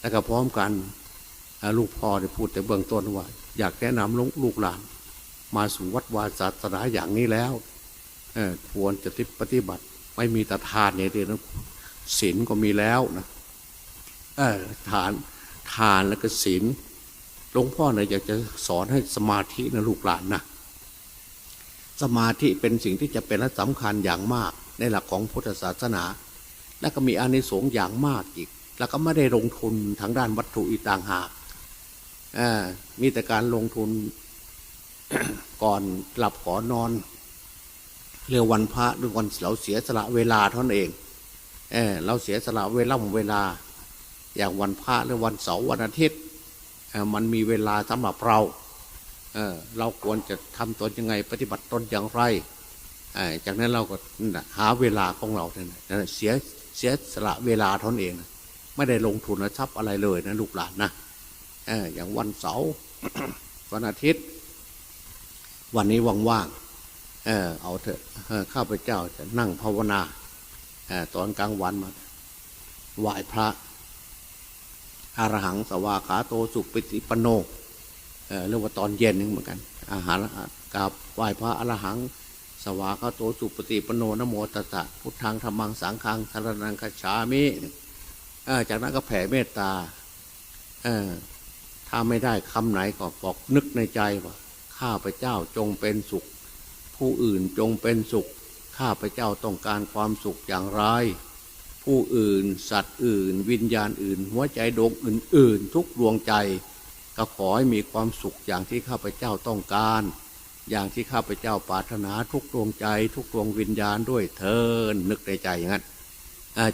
แล้วก็พร้อมกันลูกพ่อได้พูดแต่เบื้องต้นว่า อยากแนะนำลูกหลาน มาสู่วัดวาศาสนาอย่างนี้แล้วควรจะปฏิบัติ ไม่มีแต่ทานเนี่ยเดียวนะศีลก็มีแล้วนะทานทานแล้วก็ศีลหลวงพ่อเนี่ยอยากจะสอนให้สมาธินะลูกหลานนะสมาธิเป็นสิ่งที่จะเป็นและสำคัญอย่างมาก ในหลักของพุทธศาสนา และก็มีอานิสงส์อย่างมากอีก แล้วก็ไม่ได้ลงทุนทางด้านวัตถุอีกต่างหากมีแต่การลงทุนก่อนหลับก่อนนอนเรือวันพระหรือวันเราเสียสละเวลาเท่านั้นเองเออเราเสียสละเวลาเวลา อย่างวันพระหรือวันเสาร์วันอาทิตย์มันมีเวลาสำหรับเราเออเราควรจะทำตนยังไงปฏิบัติตนอย่างไรจากนั้นเราก็หาเวลาของเราเนี่ยเสียเสียสละเวลาเท่านั้นเองนะ ไม่ได้ลงทุนทรัพย์อะไรเลยนะลูกหลานนะออย่างวันเสาร์วันอาทิตย์ วันนี้ว่างๆเออเอาเถอะข้าพเจ้าจะนั่งภาวนาอตอนกลางวันมาไหว้พระอารหังสวาขาโตสุปิติปโนเรียกว่าตอนเย็นนี่เหมือนกัน อาหารกับไหว้พระอรหังสวาขาโตสุปฏิปโนนโมตัสสะพุทธังธรรมังสังฆังสารนังคจฉามิ จากนั้นก็แผ่เมตตาถ้าไม่ได้คำไหนก็บอกนึกในใจว่าข้าพเจ้าจงเป็นสุข ผู้อื่นจงเป็นสุข ข้าพเจ้าต้องการความสุขอย่างไร ผู้อื่น สัตว์อื่น วิญญาณอื่น หัวใจดวงอื่น ๆ ทุกดวงใจ ก็ขอให้มีความสุขอย่างที่ข้าพเจ้าต้องการ อย่างที่ข้าพเจ้าปรารถนาทุกดวงใจ ทุกดวงวิญญาณด้วยเทินนึกในใจอย่างนั้น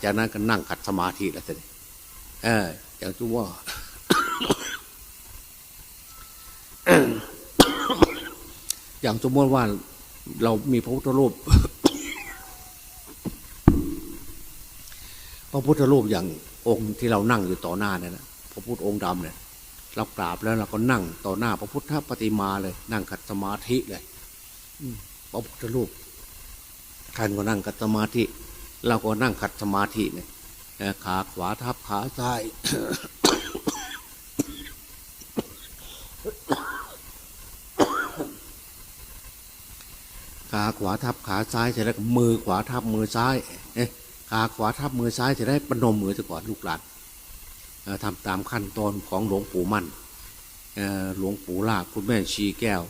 จากนั้นก็นั่งขัดสมาธิแล้วสิเอออย่างที่ว่าอย่างสมมติว่าเรามีพระพุทธรูป พระพุทธรูปอย่างองค์ที่เรานั่งอยู่ต่อหน้าเนี่ยนะพระพุทธองค์ดำเนี่ยเรากราบแล้วเราก็นั่งต่อหน้า พระพุทธปฏิมาเลย นั่งขัดสมาธิเลยพระพุทธรูปท่านก็นั่งขัดสมาธิ เราก็นั่งขัดสมาธิเนี่ยขาขวาทับขาซ้ายขาขวาทับขาซ้ายเสร็จแล้วมือขวาทับมือซ้ายเอ๊ะขาขวาทับมือซ้ายเสร็จแล้วปนมมือซะก่อนลูกหลานเอ่อทำตามขั้นตอนของหลวงปู่มั่นหลวงปู่ลาคุณแม่ชีแก้ว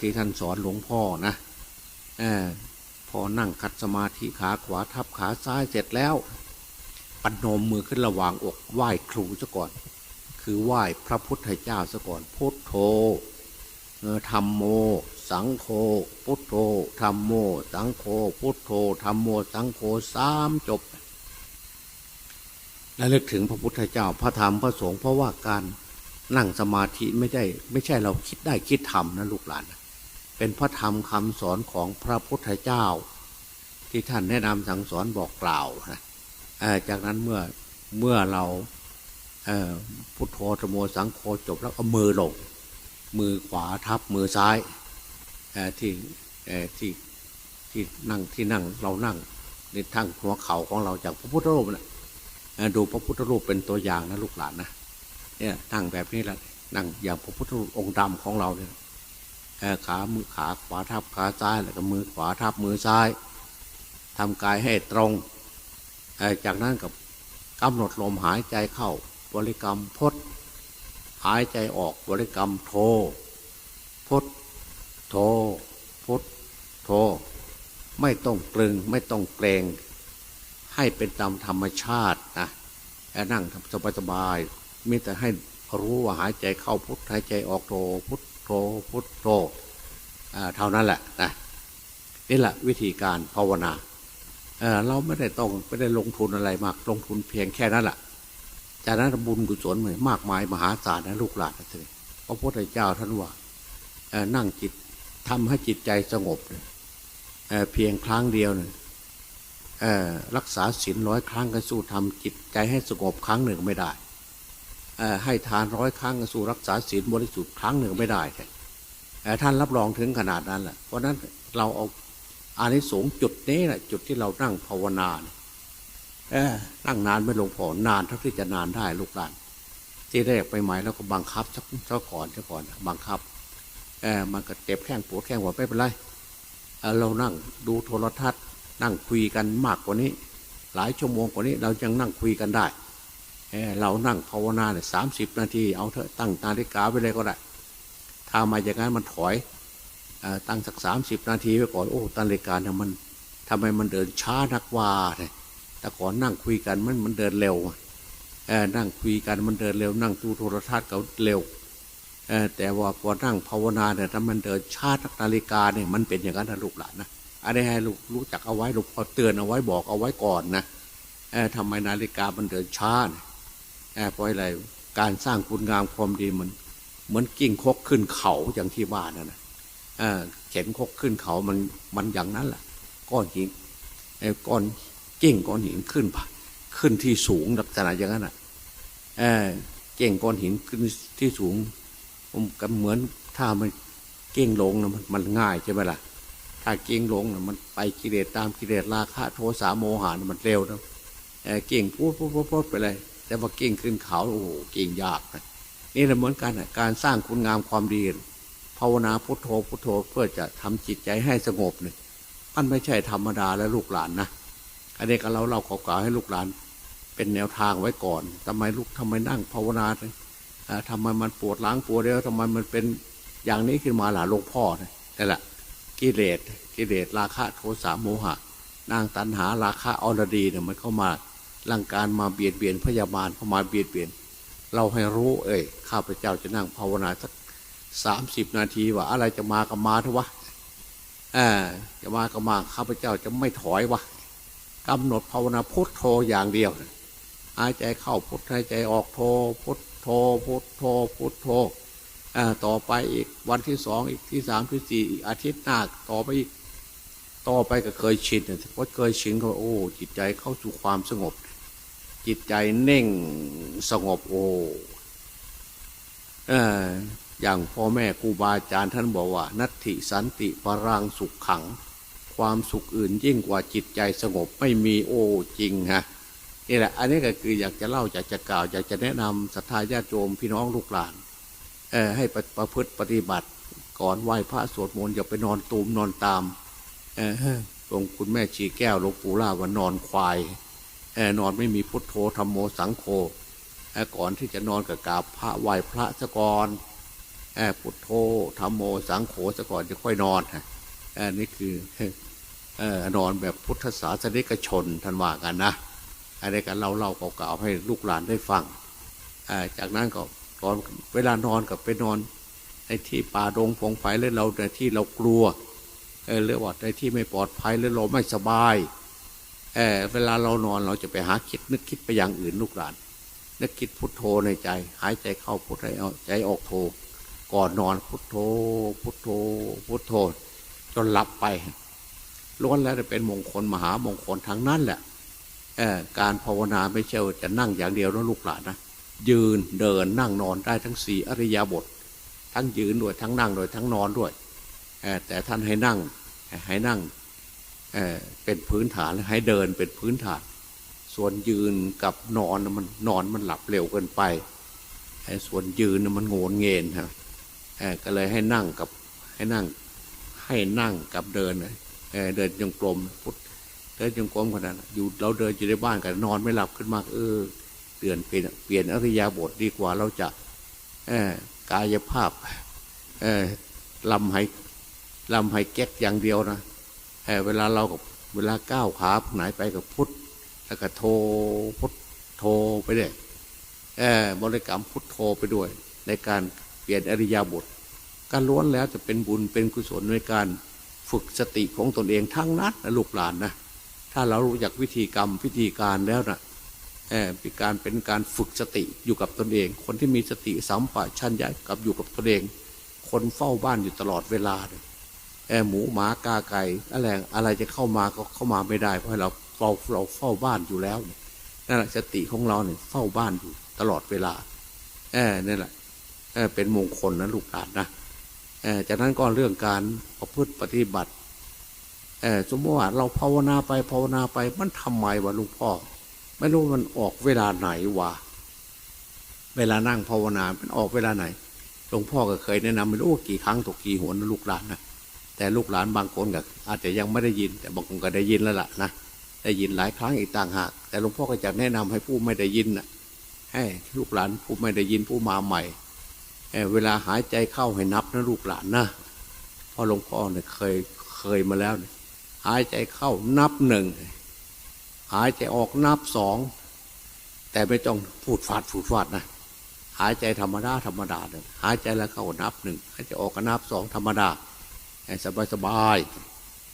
ที่ท่านสอนหลวงพ่อนะ อ่อพอนั่งคัดสมาธิขาขวาทับขาซ้ายเสร็จแล้วปนมมือขึ้นระหว่างอกไหว้ครูซะก่อน คือไหว้พระพุทธเจ้าซะก่อนพุทโธธรรมโม สังโฆพุทโธธรรมโม สังโฆพุทโธธรรมโม สังโฆสามจบและเลึกถึงพระพุทธเจ้าพระธรรมพระสงฆ์เพราะว่าการนั่งสมาธิไม่ได้ไม่ใช่เราคิดได้คิดทำนะลูกหลานนะ เป็นพระธรรมคำสอนของพระพุทธเจ้า ที่ท่านแนะนำสั่งสอนบอกกล่าวนะเออจากนั้นเมื่อเมื่อเราเพุทโธธโมสังโฆจบแล้วก็มือลง มือขวาทับมือซ้ายที่ที่ที่นั่งที่นั่งเรานั่งในทั้งหัวเข่าของเราจากพระพุทธรูปนะดูพระพุทธรูปเป็นตัวอย่างนะลูกหลานนะเนี่ยนั่งแบบนี้แหละนั่งอย่างพระพุทธรูปองค์ดำของเราเนี่ย ขามือขาขวาทับขาซ้ายแล้วก็มือขวาทับมือซ้ายทำกายให้ตรง จากนั้นกับกำหนดลมหายใจเข้าบริกรรมพดหายใจออกบริกรรมโทพุทโทพุทโทไม่ต้องตรึงไม่ต้องเกรง ให้เป็นตามธรรมชาตินะนั่งสบายสบายๆมีแต่ให้รู้ว่าหายใจเข้าพุทหายใจออกโทพุท โทพุทโทอ่าเท่านั้นแหละนะนี่แหละวิธีการภาวนาเเราไม่ได้ต้องไม่ได้ลงทุนอะไรมาก ลงทุนเพียงแค่นั้นแหละจากนั้นบุญกุศลเหมือนมากมายมหาศาลนะลูกหลานนะทีนี้พระพุทธเจ้าท่านว่านั่งจิตทำให้จิตใจสงบเเพียงครั้งเดียวเนี่ยรักษาศีลร้อยครั้งก็สู้ทำจิตใจให้สงบครั้งหนึ่งไม่ได้ ให้ทานร้อยครั้งสู้รักษาศีลบริสุทธิ์ครั้งหนึ่งไม่ได้เอ่ท่านรับรองถึงขนาดนั้นแหละเพราะนั้นเราเอาอานิสงส์จุดนี้แหละจุดที่เรานั่งภาวนาเนี่ยนั่งนานไม่ลงพ่อนานเท่าที่จะนานได้ลูกหลานที่แรกไปใหม่แล้วก็บังคับสักเจ้าก่อนเจ้าก่อนบังคับเออมันก็เจ็บแข้งปวดแข้งหัวไม่เป็นไรเเรานั่งดูโทรทัศน์ นั่งคุยกันมากกว่านี้ หลายชั่วโมงกว่านี้เรายังนั่งคุยกันได้ เรานั่งภาวนาเนี่ยสามสิบนาทีเอาเถอะตั้งนาฬิกาไว้เลยก็ได้ถ้ามาอย่างนั้นมันถอยอตั้งสักสามสิบนาทีไว้ก่อนโอ้นาฬิกาเนี่ยมันทำไมมันเดินช้านักว่าเนี่ยแต่ก่อนนั่งคุยกันมันมันเดินเร็วอนั่งคุยกันมันเดินเร็ว นั่งดูโทรทัศน์ก็เร็วอแต่ว่าพอนั่งภาวนาเนี่ยถ้ามันเดินชาตินาฬิกาเนี่ยมันเป็นอย่างนั้นนะลูกหลานนะอันนี้ให้ลูกรู้จักเอาไว้ลูกพอเตือนเอาไว้บอกเอาไว้ก่อนนะออทำไมนาฬิกามันเดินช้าเนี่ย เออเพราะอะไรการสร้างคุณงามความดีเหมันเหมือนกิ่งคกขึ้นเขาอย่างที่ว่านั่นนะเออเข็นคกขึ้นเขามันมันอย่างนั้นแหละก้อนหินไอ้ก้อนกิ่งก้อนหินขึ้นขึ้นที่สูงลักษณะอย่างนั้นอะเก่งก้อนหินขึ้นที่สูงผมก็เหมือนถ้ามันเก่งลงนะมันมันง่ายใช่ไหมล่ะ ถ้าเก่งลงนะมันไปกิเลสตามกิเลสราคะโทสะโมหะนมันเร็วนะเก่งพูดพูดพูดพูดไปเลย แต่ว่าเก่งขึ้นเขาโอ้โหเก่งยากนะนี่เหมือนกันการสร้างคุณงามความดีภาวนาพุทโธพุทโธเพื่อจะทำจิตใจให้สงบเนี่ยมันไม่ใช่ธรรมดาและลูกหลานนะอันนี้ก็เราเราขอกล่าวให้ลูกหลาน เป็นแนวทางไว้ก่อนทำไมลูกทำไมนั่งภาวนาเอ่อทำไมมันปวดล้างปวดเดียวทำไมมันเป็นอย่างนี้ขึ้นมาหล่ะหลวงพ่อเนี่ยแหละกิเลสกิเลสราคะโทสะโมหะนางตันหาราคะอรดีเนี่ยมันเข้ามา ร่างการมาเบียดเบียนพยาบาลเข้ามาเบียดเบียน เราให้รู้ เอ้ยข้าพเจ้าจะนั่งภาวนาสักสามสิบนาทีว่า อะไรจะมาก็มาเถอะวะเออจะมาก็มาข้าพเจ้าจะไม่ถอยวะกำหนดภาวนาพุทโธอย่างเดียวหายใจเข้าพุทหายใจออกโธพุทโธพุทโธพุทโธอ่าต่อไปอีกวันที่สองอีกที่สามที่สี่อีกอาทิตย์หน้าต่อไปอีกต่อไปก็เคยชินเนี่ยพอเคยชินก็โอ้จิตใจเข้าสู่ความสงบ จิตใจเน่งสงบโอ้เอออย่างพ่อแม่ครูบาอาจารย์ท่านบอกว่า นัตถิสันติปรังสุขขัง ความสุขอื่นยิ่งกว่าจิตใจสงบไม่มีโอ้จริงฮะนี่แหละ อันนี้ก็คืออยากจะเล่าอยากจะกล่าวอยากจะแนะนำศรัทธาญาติโยมพี่น้องลูกหลานเออให้ประพฤติปฏิบัติ ก่อนไหว้พระสวดมนต์อย่าไปนอนตูมนอนตามเออหลวงคุณแม่ชีแก้วหลวงปู่ล่าว่านอนควาย นอนไม่มีพุทโธธรรมโมสังโฆเออก่อนที่จะนอนกับกราบพระไหว้พระสะกอนอพุทโธธรรมโมสังโฆสะก่อนจะค่อยนอนออนี่คืออนอนแบบพุทธศาสนิกชนท่านว่ากันนะอะไรกันเราเล่าเก่าๆให้ลูกหลานได้ฟังจากนั้นก็ตอนเวลานอนกับไปนอนในที่ป่าดงพงไฟแล้วเราในที่เรากลัวเออเรียกว่าในที่ไม่ปลอดภัยแล้วเราไม่สบาย เออเวลาเรานอนเราจะไปหาคิดนึกคิดไปอย่างอื่นลูกหลาน นึกคิดพุทโธในใจ หายใจเข้าพุทใจออกใจออกโธก่อนนอนพุทโธ พุทโธ พุทโธ จนหลับไปล้วนแล้วจะเป็นมงคลมหามงคลทั้งนั้นแหละเออการภาวนาไม่ใช่ว่าจะนั่งอย่างเดียวนะลูกหลานนะยืนเดินนั่งนอนได้ทั้งสี่อริยบท ทั้งยืนด้วยทั้งนั่งด้วยทั้งนอนด้วยแต่ท่านให้นั่งให้นั่ง เป็นพื้นฐานให้เดินเป็นพื้นฐาน ส่วนยืนกับนอนมันนอนมันหลับเร็วเกินไปส่วนยืนมันโงนเงินฮะก็เลยให้นั่งกับให้นั่งให้นั่งกับเดินเเดินจงกรมพุทธเดินจงกรมขนาดนั้นอยู่เราเดินอยู่ในบ้านกันนอนไม่หลับขึ้นมาเออเปลี่ยนเปลี่ยนเปลี่ยนอริยาบทดีกว่าเราจะกายภาพลำไหลำไหแก๊กอย่างเดียวนะ เวลาเรากับเวลาก้าวขาไหนไปกับพุทธแล้วก็โทพุทโทไปด้วยบริกรรมพุทโทไปด้วย ในการเปลี่ยนอริยาบทการล้วนแล้วจะเป็นบุญเป็นกุศลในการฝึกสติของตนเองทั้งนั้นนะลูกหลานนะถ้าเรารู้จักวิธีกรรมวิธีการแล้วนะเป็นการเป็นการฝึกสติอยู่กับตนเอง คนที่มีสติสัมปชัญญะกับอยู่กับตนเอง คนเฝ้าบ้านอยู่ตลอดเวลาเลย หมูหมากาไก่อะไรอะไรจะเข้ามาก็เข้ามาไม่ได้ เพราะเราเราเราเฝ้าบ้านอยู่แล้วนี่นั่นแหละสติของเราเนี่ยเฝ้าบ้านอยู่ตลอดเวลาเออนั่แหละเออเป็นมงคลนะลูกหลานนะเออจากนั้นก็เรื่องการประพฤติปฏิบัติเออสมมติว่าเราภาวนาไปภาวนาไปมันทำไมวะลุงพ่อ ไม่รู้มันออกเวลาไหนวะเวลานั่งภาวนามันออกเวลาไหนหลวงพ่อก็เคยแนะนำไม่รู้กี่ครั้งตกกี่หนนะลูกหลานนะ แต่ลูกหลานบางคนก็อาจจะยังไม่ได้ยิน แต่บางคนก็ได้ยินแล้วล่ะนะได้ยินหลายครั้งอีกต่างหาก แต่หลวงพ่อก็จะแนะนำให้ผู้ไม่ได้ยินนะให้ลูกหลานผู้ไม่ได้ยินผู้มาใหม่เวลาหายใจเข้าให้นับนะลูกหลานนะพราะหลวงพ่อเนี่ยเคยเคยมาแล้วเนี่ยหายใจเข้านับหนึ่งหายใจออกนับสองแต่ไม่ต้องพูดฟาดฟูดฟาดนะหายใจธรรมดาธรรมดาเนี่ยหายใจแล้วเข้านับหนึ่งหายใจออกก็นับสองธรรมดา สบายสบาย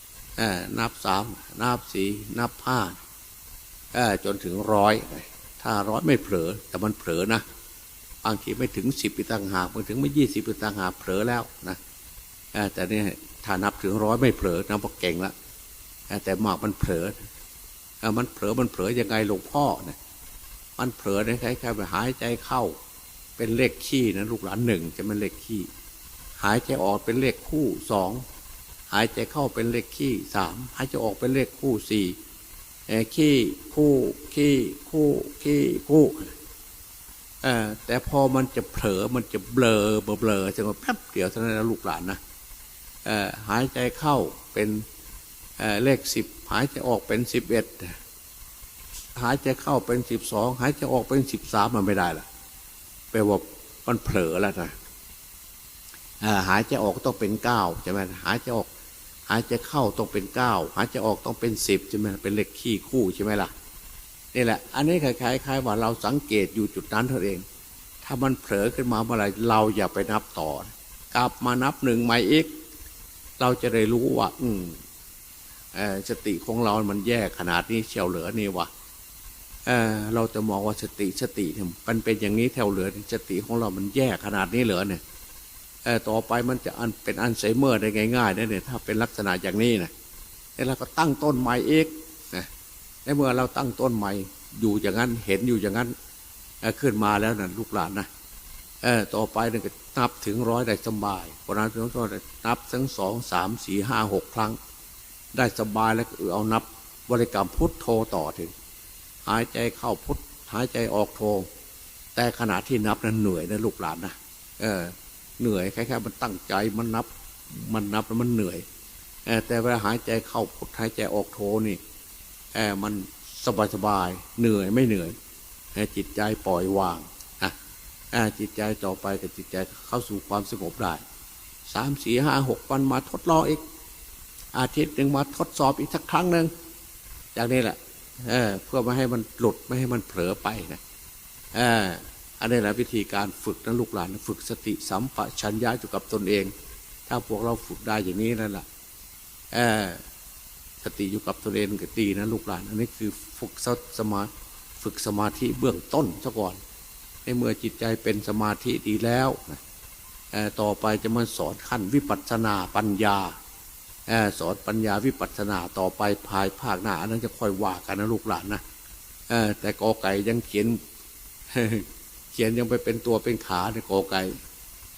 ๆนับสามนับสี่นับห้าจนถึงร้อยถ้าร้อยไม่เผลอ แต่มันเผลอนะบางทีไม่ถึงสิบปีต่างหากบางถึงไม่ยี่สิบปีต่างหากเผลอแล้วนะแต่เนี่ยถ้านับถึงร้อยไม่เผลอนับว่าเก่งละแต่หมากมันเผลอมันเผลอมันเผลอยังไงหลวงพ่อเนี่ยมันเผลอในคล้ายๆไปหายใจเข้า เป็นเลขขี้นะลูกหลานหนึ่งจะเป็นเลขขี้ หายใจออกเป็นเลขคู่สองหายใจเข้าเป็นเลขขี้สามหายใจออกเป็นเลขคู่สี่เอ่อขี้คู่ขี้คู่ขี้คู่แต่พอมันจะเผลอมันจะเบลอเบลอเบลอจะมาแป๊บเดียวเท่านั้นนะลูกหลานนะหายใจเข้าเป็นเลขสิบหายใจออกเป็นสิบเอ็ดหายใจเข้าเป็นสิบสองหายใจออกเป็นสิบสามมันไม่ได้ละแปลว่ามันเผลอแล้วนะ หายใจออกต้องเป็นเก้าใช่ไหมหายใจออก หายใจเข้าต้องเป็นเก้าหายใจออกต้องเป็นสิบใช่ไหมเป็นเลขขี้คู่ใช่ไหมล่ะนี่แหละ อันนี้คล้ายๆว่าเราสังเกตอยู่จุดนั้นเท่านั้นเอง ถ้ามันเผลอขึ้นมาเมื่อไรเราอย่าไปนับต่อ กลับมานับหนึ่งใหม่อีก เราจะได้รู้ว่า อืมเอ่อสติของเรา มันแย่ขนาดนี้เชียวเหลือนี่วะเเราจะมองว่าสติสติมันเป็นอย่างนี้แถวเหลือสติของเรา มันแย่ขนาดนี้เหลือเนี่ย ต่อไปมันจะอันเป็นอัลไซเมอร์ได้ง่ายๆเนี่ยถ้าเป็นลักษณะอย่างนี้นะแล้วเราก็ตั้งต้นใหม่เอกนะในเมื่อเราตั้งต้นใหม่อยู่อย่างนั้นเห็นอยู่อย่างนั้นขึ้นมาแล้วนะลูกหลานนะต่อไปเนี่ยก็นับถึงร้อยได้สบายเพราะนั้นถึงร้อยนับทั้งสองสามสี่ห้าหกครั้ง ได้สบายแล้วก็เอานับบริกรรมพุทโธต่อถึง หายใจเข้าพุทหายใจออกโทแต่ขณะที่นับนั้นเหนื่อยนะลูกหลานนะเออ เหนื่อยแค่แค่มันตั้งใจมันนับ มันนับแล้วมันเหนื่อยแต่เวลาหายใจเข้าพุทหายใจออกโทนี่เอมันสบายสบายเหนื่อยไม่เหนื่อยจิตใจปล่อยวางนะจิตใจต่อไปกับจิตใจเข้าสู่ความสงบได้สามสี่ห้าหกวันมาทดลองอีก อาทิตย์หนึ่งมาทดสอบอีกสักครั้งหนึ่งจากนี้แหละเเพื่อไม่ให้มันหลุดไม่ให้มันเผลอไปนะเอันนี้แหละวิธีการฝึกนะลูกหลานฝึกสติสัมปชัญญะอยู่กับตนเอง ถ้าพวกเราฝึกได้อย่างนี้นั่นแหละเออสติอยู่กับตนเองก็ดีนะลูกหลาน อันนี้คือฝึกสมาฝึกสมาธิเบื้องต้นซะก่อนในเมื่อจิตใจเป็นสมาธิดีแล้วต่อไปจะมาสอนขั้นวิปัสสนาปัญญาอสอนปัญญาวิปัสสนาต่อไปภายภาคหน้าอันนั้นจะค่อยว่ากันนะลูกหลานนะแต่กอไก่ยังเขียน เขียนยังไปเป็นตัวเป็นขาในกอไก่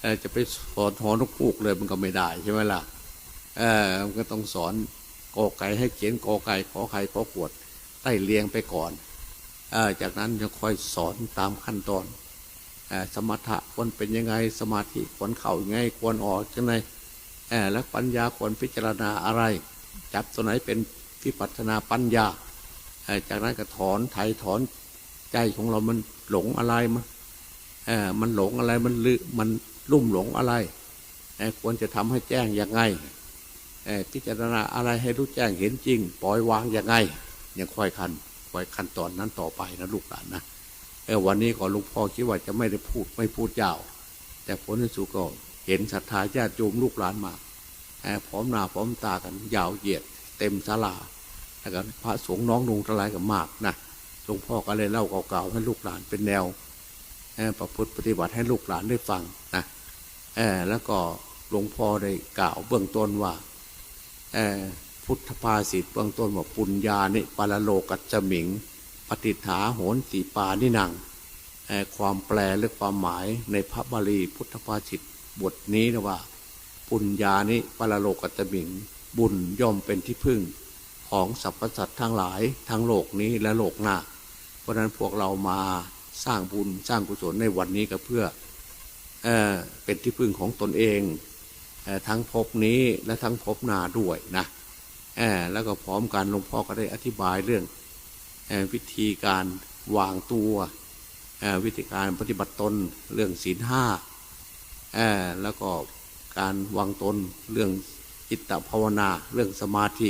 ออจะไปสอนหอนกพูกเลยมันก็ไม่ได้ใช่ไหมล่ะเออมันก็ต้องสอนกอไก่ให้เขียนกอไก่ขอไข่ขอขวดไล่เลียงไปก่อนอจากนั้นจะค่อยสอนตามขั้นตอนอสมถะควรเป็นยังไงสมาธิควรเข่ายังไงควรออกจังไงแล้วปัญญาควรพิจารณาอะไร จับตัวไหนเป็นวิปัสนาปัญญาจากนั้นก็ถอนไถถอนใจของเรามันหลงอะไรมัน เออมันหลงอะไรมันลืมันลุ่มหลงอะไรเออควรจะทำให้แจ้งยังไงเออพิจารณาอะไรให้รู้แจ้งเห็นจริง ปล่อยวางยังไงยังค่อยคันค่อยขั้นตอนนั้นต่อไปนะลูกหลานนะเออวันนี้ขอลุงพ่อคิดว่าจะไม่ได้พูดไม่พูดยาว แต่ผลที่สุดก็เห็นศรัทธาญาติโยมลูกหลานมาแอบพร้อมหน้าพร้อมตากันยาวเหยียด เต็มศาลาแล้วก็พระสงฆ์น้องนุงทลายกันมากนะหลวงพ่อก็เลยเล่าเก่าๆให้ลูกหลานเป็นแนว ประพฤติปฏิบัติให้ลูกหลานได้ฟังนะแล้วก็หลวงพ่อได้กล่าวเบื้องต้นว่าพุทธภาษิตเบื้องต้นว่าปุญญานิปาลโลกัจจมิง ปฏิฐาโหนสีปานินังความแปลหรือความหมายในพระบาลีพุทธภาษิตบทนี้นะว่า ปุญญานิปรโลกัตมิง บุญย่อมเป็นที่พึ่งของสรรพสัตว์ทั้งหลายทั้งโลกนี้และโลกหน้า เพราะฉะนั้นพวกเรามา สร้างบุญสร้างกุศลในวันนี้ก็เพื่อเอเป็นที่พึ่งของตนเองเอทั้งภพนี้และทั้งภพหน้าด้วยนะแล้วก็พร้อมกันหลวงพ่อก็ได้อธิบายเรื่องอวิธีการวางตัววิธีการปฏิบัติตนเรื่องศีลห้าแล้วก็การวางตนเรื่องจิตตภาวนา เรื่องสมาธิ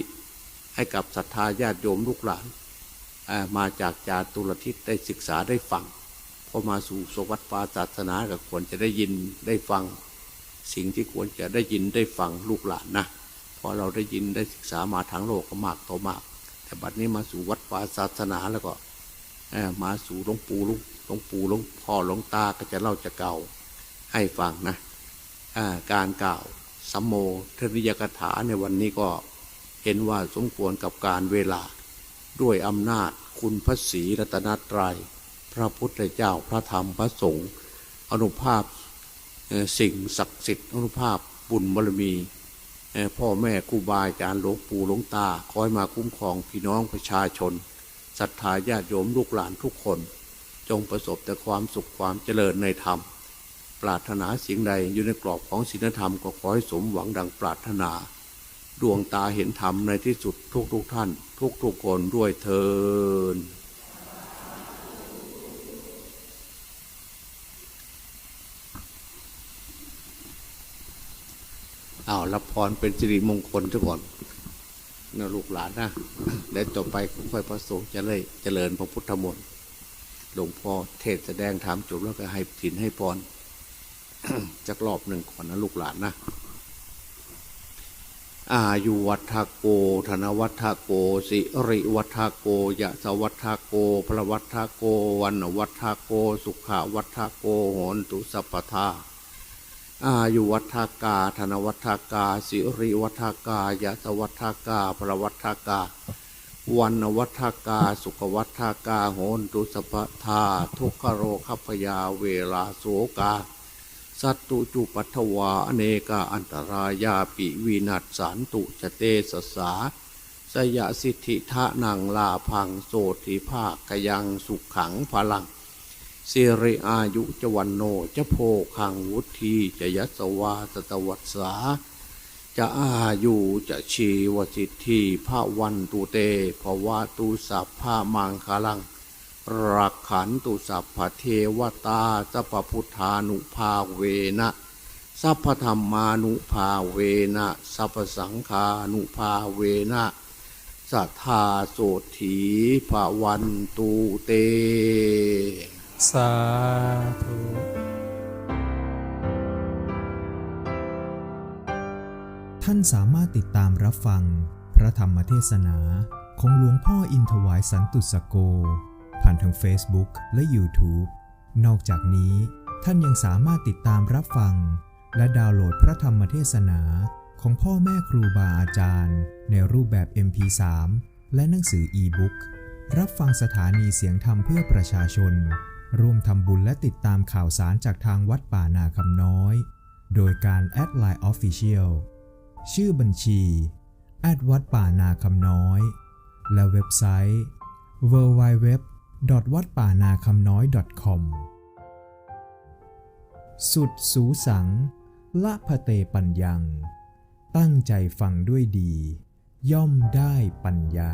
ให้กับศรัทธาญาติโยมลูกหลาน มาจากจาตุรทิศได้ศึกษาได้ฟังพอมาสู่สวัสดิ์ปาศาสนาก็ควรจะได้ยินได้ฟัง สิ่งที่ควรจะได้ยินได้ฟังลูกหลานนะพอเราได้ยินได้ศึกษามาทางโลกก็มากต่อมาก แต่บัดนี้มาสู่วัดวาศาสนาแล้วก็มาสู่หลวงปู่หลวงหลวงปู่หลวงพ่อหลวงตาก็จะเล่าจะเก่าให้ฟังนะการกล่าวสัมโมทนิยกถาในวันนี้ก็เห็นว่าสมควรกับการเวลา ด้วยอำนาจคุณพระศรีรัตนตรยัย พระพุทธเจ้าพระธรรมพระสงฆ์อนุภาพสิ่งศักดิ์สิทธิ์อนุภาพบุญบารมี พ่อแม่ครูบาอาจารย์หลวงปู่หลวงตาคอยมาคุ้มครองพี่น้องประชาชนศรัทธาญาติโยมลูกหลานทุกคน จงประสบแต่ความสุขความเจริญในธรรม ปรารถนาสิ่งใดอยู่ในกรอบของศีลธรรมก็ขอให้สมหวังดังปรารถนา ดวงตาเห็นธรรมในที่สุดทุกทุกๆท่าน ทุกทุกคนด้วยเทินอ้าวรับพรเป็นสิริมงคลซะก่อนนะลูกหลานนะแล้วต่อไปค่อยพระสงฆ์จะเลยเจริญพระพุทธมนต์หลวงพ่อเทศแสดงธรรมจบแล้วก็ให้ถินให้พรจักรอบหนึ่งก่อนนะลูกหลานนะ อายุวัฏโก ธนวัฏโก สิริวัฏโกยะสวัฏโก พระวัฏโก วันวัฏโก สุขวัฏโกโหนตุสัพพทาอายุวัฏกา ธนวัฏกา สิริวัฏกายะสวัฏกา พระวัฏกา วันวัฏกา สุขวัฏกาโหนตุสัพพทา ทุกขโรคพยาเวลาโสกา สัตตุจุปัทวาอเนกาอันตรายาปิวินัสสันตุจเตสสาสยสิทธิทะนังลาพังโสติภาคกยังสุขขังพลังสิริอายุจวันโนจะโพคังวุธีจะยัสวาสตวัสสาจะอายุจะชีวสิทธิภาวันตุเตภวะตุสัพพามังคลัง รักขันตุสัพพเทวตาสัพพพุทธานุภาเวนะสัพพธรรมานุภาเวนะสัพพสังฆานุภาเวนะสัทธาโสถีภาวันตุเต สาธุท่านสามารถติดตามรับฟัง พระธรรมเทศนาของหลวงพ่ออินถวายสันตุสโก ผ่านทาง Facebook และ YouTube นอกจากนี้ท่านยังสามารถติดตามรับฟัง และดาวน์โหลดพระธรรมเทศนาของพ่อแม่ครูบาอาจารย์ ในรูปแบบ MP3 และหนังสืออีบุ๊กรับฟังสถานีเสียงธรรมเพื่อประชาชน ร่วมทำบุญและติดตามข่าวสารจากทางวัดป่านาคำน้อย โดยการแอดไลน์ Official ชื่อบัญชีแอดวัดป่านาคำน้อย และเว็บไซต์ www. วัดป่านาคำน้อย .com สุดสูสัง ละพะเตปัญญัง ตั้งใจฟังด้วยดี ย่อมได้ปัญญา